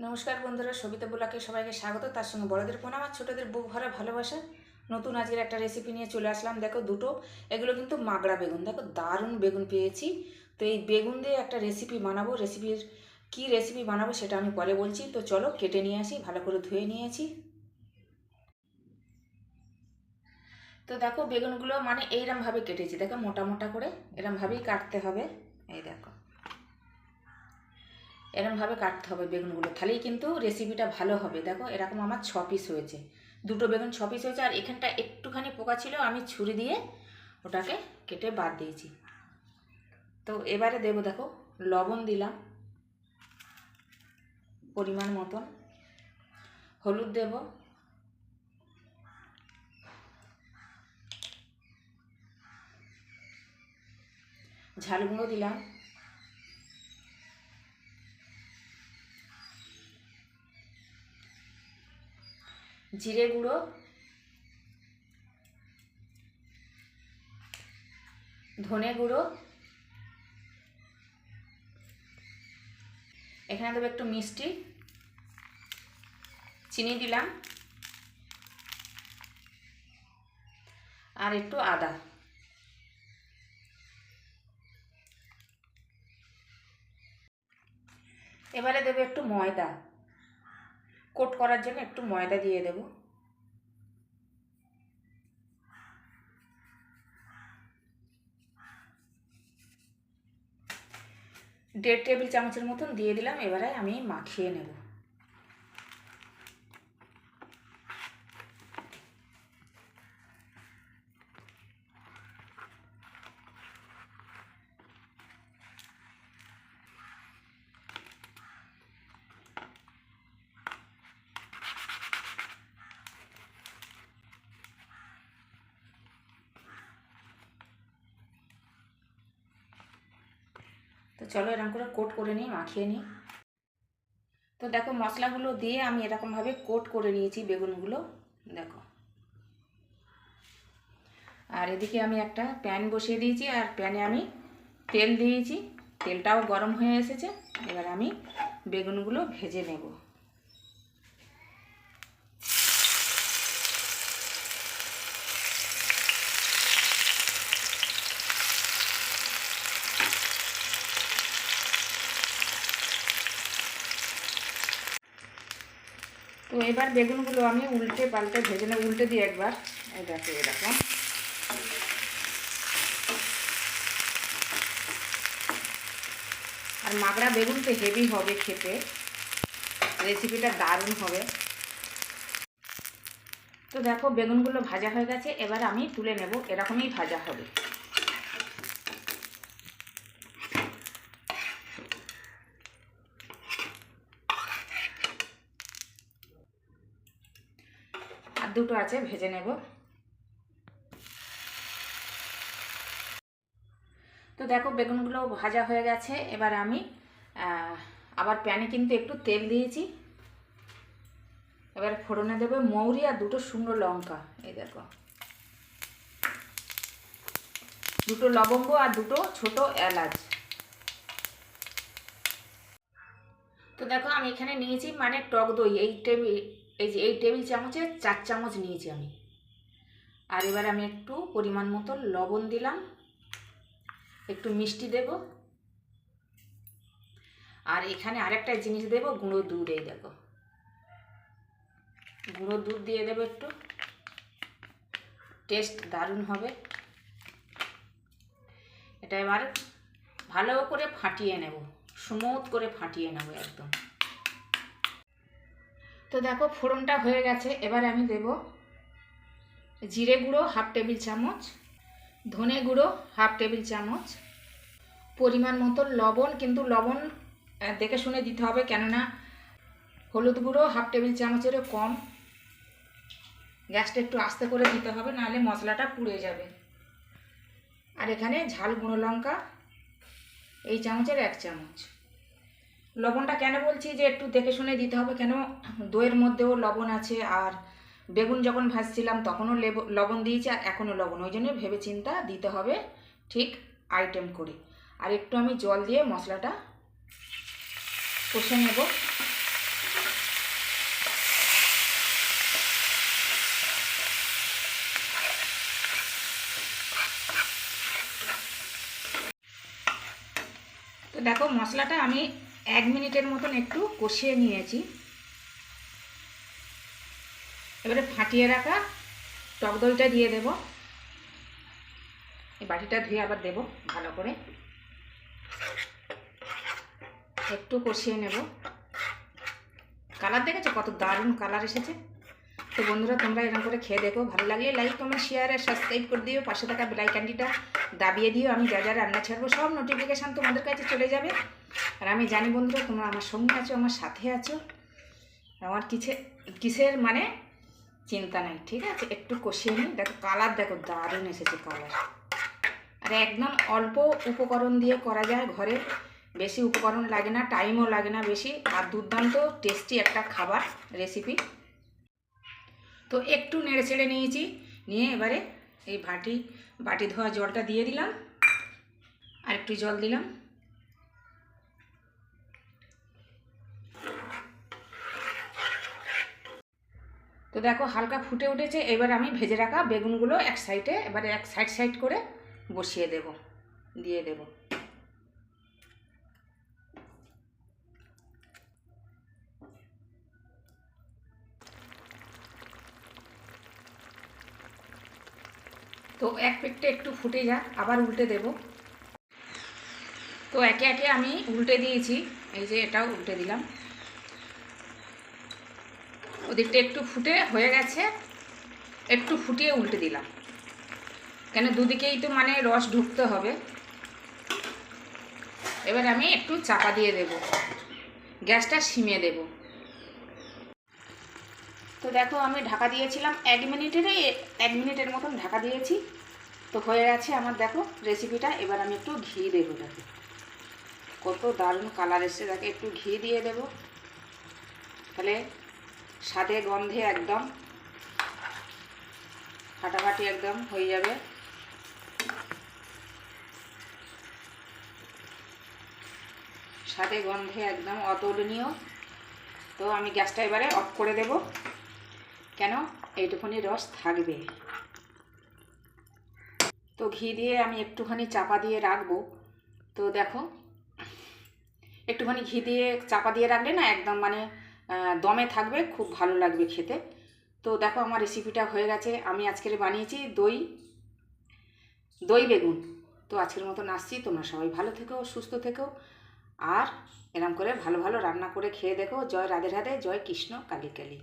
নমস্কার বন্ধুরা, সবিতা বোলাকে সবাইকে স্বাগত। তার সঙ্গে বড়দের প্রণাম আর ছোটোদের বুক ভরা ভালোবাসা। নতুন আজকের একটা রেসিপি নিয়ে চলে আসলাম। দেখো দুটো, এগুলো কিন্তু মাগড়া বেগুন। দেখো দারুণ বেগুন পেয়েছি। তো এই বেগুন দিয়ে একটা রেসিপি বানাবো। রেসিপির কি রেসিপি বানাবো সেটা আমি পরে বলছি। তো চলো কেটে নিয়ে আসি, ভালো করে ধুয়ে নিয়েছি। তো দেখো বেগুনগুলো মানে এইরমভাবে কেটেছি। দেখো মোটা মোটা করে, এরমভাবেই কাটতে হবে। এই দেখো। এরমভাবে কাটতে হবে বেগুনগুলো। তাহলেই কিন্তু রেসিপিটা ভালো হবে। দেখো, এরকম আমার ছ পিস হয়েছে। দুটো বেগুন ছ পিস হয়েছে, আর এখানটা একটুখানি পোকা ছিল, আমি ছুরি দিয়ে ওটাকে কেটে বাদ দিয়েছি। তো এবারে দেবো, দেখো, লবণ দিলাম পরিমাণ মতন। হলুদ দেব। ঝাল গুঁড়ো দিলাম। জিরে গুঁড়ো। ধনে গুঁড়ো। এখানে দেবো একটু মিষ্টি। চিনি দিলাম। আর একটু আদা। এবারে দেবো একটু ময়দা। কোট করার জন্য একটু ময়দা দিয়ে দেব। দেড় টেবিল চামচের মতন দিয়ে দিলাম, এবারে আমি মাখিয়ে নেব। চলো এরকম করে কোট করে নিই, মাখিয়ে নিই। তো দেখো মশলাগুলো দিয়ে আমি এরকমভাবে কোট করে নিয়েছি বেগুনগুলো, দেখো। আর এদিকে আমি একটা প্যান বসিয়ে দিয়েছি, আর প্যানে আমি তেল দিয়েছি। তেলটাও গরম হয়ে এসেছে, এবার আমি বেগুনগুলো ভেজে নেব। তো এবার বেগুনগুলো আমি উল্টে পাল্টে ভেজে নেব, উল্টে দিই একবার। এই দেখো এরকম আর মাগড়া বেগুন তো হেভি হবে খেতে। রেসিপিটা দারুণ হবে। তো দেখো, বেগুনগুলো ভাজা হয়ে গেছে, এবার আমি তুলে নেব, এরকমই ভাজা হবে। দুটো আছে, ভেজে নেব। তো দেখো, বেগুনগুলো ভাজা হয়ে গেছে। এবার আমি আবার প্যানে কিন্তু একটু তেল দিয়েছি। এবার ফোড়নে দেবে মৌরি আর দুটো শুকনো লঙ্কা। এই দেখো। দুটো লবঙ্গ আর দুটো ছোট এলাচ। তো দেখো, আমি এখানে নিয়েছি মানে টক দই। এই টেবিল এই যে এই টেবিল চামচে চার চামচ নিয়েছি আমি। আর এবার আমি একটু পরিমাণ মতো লবণ দিলাম। একটু মিষ্টি দেব। আর এখানে আরেকটা জিনিস দেব, গুঁড়ো দুধ, এই দেখো। গুঁড়ো দুধ দিয়ে দেবো একটু। টেস্ট দারুণ হবে। এটা এবার ভালো করে ফাটিয়ে নেব। স্মুথ করে ফাটিয়ে নেব একদম। তো দেখো ফোড়নটা হয়ে গেছে, এবার আমি দেব জিরে গুঁড়ো হাফ টেবিল চামচ, ধনে গুঁড়ো হাফ টেবিল চামচ, পরিমাণ মতো লবণ, কিন্তু লবণ দেখে শুনে দিতে হবে, কেননা হলুদ গুঁড়ো হাফ টেবিল চামচেরও কম। গ্যাসটা একটু আস্তে করে দিতে হবে, নাহলে মশলাটা পুড়ে যাবে। আর এখানে ঝাল গুঁড়ো লঙ্কা, এই চামচের এক চামচ। লবণটা কেন বলছি যে একটু দেখে শুনে দিতে হবে? কেন দইয়ের মধ্যেও লবণ আছে আর বেগুন যখন ভাজছিলাম তখনও লবণ দিয়েছি আর এখনও লবণ। ওই জন্য ভেবে চিন্তা দিতে হবে ঠিক আইটেম করে। আর একটু আমি জল দিয়ে মশলাটা কষে নেব। তো দেখো মশলাটা আমি এক মিনিটের মতন একটু কষিয়ে নিয়েছি। এবারে ফাটিয়ে রাখা টক দইটা দিয়ে দেব। এই বাটিটা ধুয়ে আবার দেব ভালো করে। একটু কষিয়ে নেব। কালার দেখেছ? কত দারুণ কালার এসেছে। তো বন্ধুরা, তোমরা এরকম করে খেয়ে দেখো। ভালো লাগলে লাইক কমেন্ট শেয়ার আর সাবস্ক্রাইব করে দিও। পাশে থাকা বেলাইকানটিটা দাবিয়ে দিও। আমি যা যা রান্না ছাড়বো, সব নোটিফিকেশান তোমাদের কাছে চলে যাবে। আর আমি জানি বন্ধুরা, তোমরা আমার সঙ্গে আছো, আমার সাথে আছো। আমার কিসে কিসের মানে চিন্তা নাই, ঠিক আছে? একটু কষিয়ে নিই। দেখো কালার দেখো, দারুণ এসেছে কালার আর একদম অল্প উপকরণ দিয়ে করা যায় ঘরে। বেশি উপকরণ লাগে না টাইমও লাগে না বেশি। আর দুর্দান্ত টেস্টি একটা খাবার রেসিপি তো একটু নেড়ে চেড়ে নিয়েছি। নিয়ে এবারে এই ভাটি বাটি ধোয়া জলটা দিয়ে দিলাম। আর একটু জল দিলাম। তো দেখো হালকা ফুটে উঠেছে, এবার আমি ভেজে রাখা বেগুনগুলো এক সাইডে, এবারে এক সাইড সাইড করে বসিয়ে দেব, দিয়ে দেব। তো এক পেটটা একটু ফুটে যাক, আবার উল্টে দেব। তো একে একে আমি উল্টে দিয়েছি, এই যে এটাও উল্টে দিলাম। ওদিকটা একটু ফুটে হয়ে গেছে, একটু ফুটিয়ে উল্টে দিলাম। কেন দুদিকেই তো মানে রস ঢুকতে হবে। এবার আমি একটু চাপা দিয়ে দেব। গ্যাসটা সিমে দেব। তো দেখো আমি ঢাকা দিয়েছিলাম এক মিনিটেরই, এক মিনিটের মতন ঢাকা দিয়েছি। তো হয়ে গেছে আমার দেখো রেসিপিটা এবার আমি একটু ঘি দেবো দেখো। কত দারুণ কালার এসছে, দেখে একটু ঘি দিয়ে দেবো। তাহলে স্বাদে, গন্ধে একদম। ফাটাফাটি একদম হয়ে যাবে। স্বাদে, গন্ধে একদম অতুলনীয়। তো আমি গ্যাসটা এবারে অফ করে দেব। কেন? এইটুখানি রস থাকবে। তো ঘি দিয়ে আমি একটুখানি চাপা দিয়ে রাখব। তো দেখো, একটুখানি ঘি দিয়ে চাপা দিয়ে রাখলে না একদম মানে দমে থাকবে, খুব ভালো লাগবে খেতে। তো দেখো আমার রেসিপিটা হয়ে গেছে। আমি আজকের বানিয়েছি দই দই বেগুন। তো আজকের মতন আসছি। তোমরা সবাই ভালো থেকো, সুস্থ থেকো। আর এরম করে ভালো ভালো রান্না করে খেয়ে দেখো। জয় রাধে রাধে, জয় কৃষ্ণ, কালী কালী।